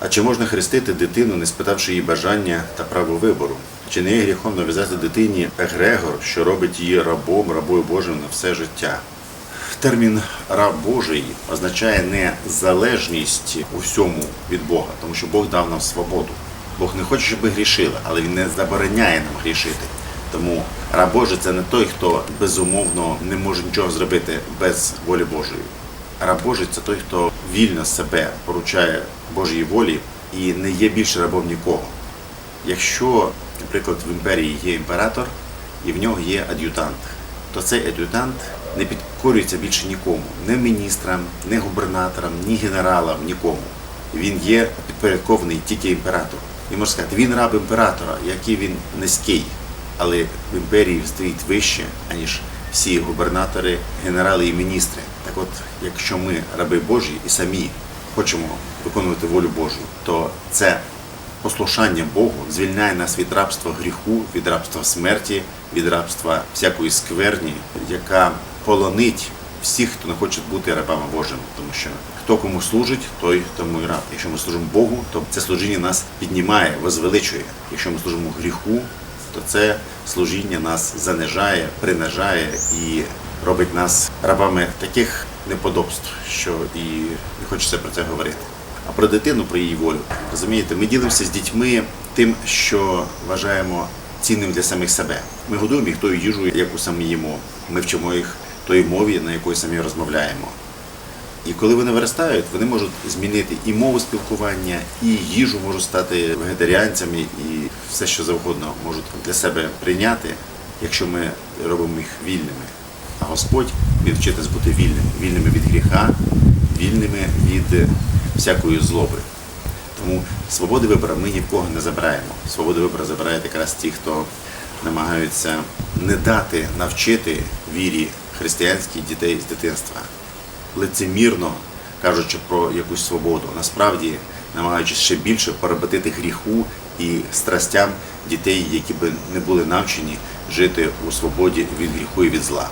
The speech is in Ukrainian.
А чи можна хрестити дитину, не спитавши її бажання та право вибору? Чи не є гріхом нав'язати дитині егрегор, що робить її рабом, рабою Божим на все життя? Термін раб Божий означає не залежність у всьому від Бога, тому що Бог дав нам свободу. Бог не хоче, щоб ми грішили, але Він не забороняє нам грішити. Тому раб Божий це не той, хто безумовно не може нічого зробити без волі Божої. Раб Божий це той, хто вільно себе поручає Божій волі і не є більше рабом нікого. Якщо, наприклад, в імперії є імператор і в нього є ад'ютант, то цей ад'ютант не підкорюється більше нікому, не міністрам, не губернаторам, ні генералам, нікому. Він є підпорядкований тільки імператору. І можна сказати, він раб імператора, який він низький, але в імперії стоїть вище, аніж всі губернатори, генерали і міністри. Так от, якщо ми раби Божі і самі хочемо виконувати волю Божу, то це послушання Богу звільняє нас від рабства гріху, від рабства смерті, від рабства всякої скверні, яка полонить всіх, хто не хоче бути рабами Божими. Тому що хто кому служить, той тому і раб. Якщо ми служимо Богу, то це служіння нас піднімає, возвеличує. Якщо ми служимо гріху, то це служіння нас занижає, принижає і робить нас рабами таких неподобств, що і не хочеться про це говорити. А про дитину, про її волю. Розумієте, ми ділимося з дітьми тим, що вважаємо цінним для самих себе. Ми годуємо їх тою їжею, яку самі їмо. Ми вчимо їх тої мові, на якої самі розмовляємо. І коли вони виростають, вони можуть змінити і мову спілкування, і їжу можуть стати вегетаріанцями, і все, що завгодно можуть для себе прийняти, якщо ми робимо їх вільними. А Господь вчить нас бути вільними, вільними від гріха, вільними від всякої злоби. Тому свободи вибору ми ні в кого не забираємо. Свободу вибору забирають якраз ті, хто намагаються не дати навчити вірі християнських дітей з дитинства лицемірно кажучи про якусь свободу, насправді намагаючись ще більше перебатити гріху і страстям дітей, які би не були навчені жити у свободі від гріху і від зла.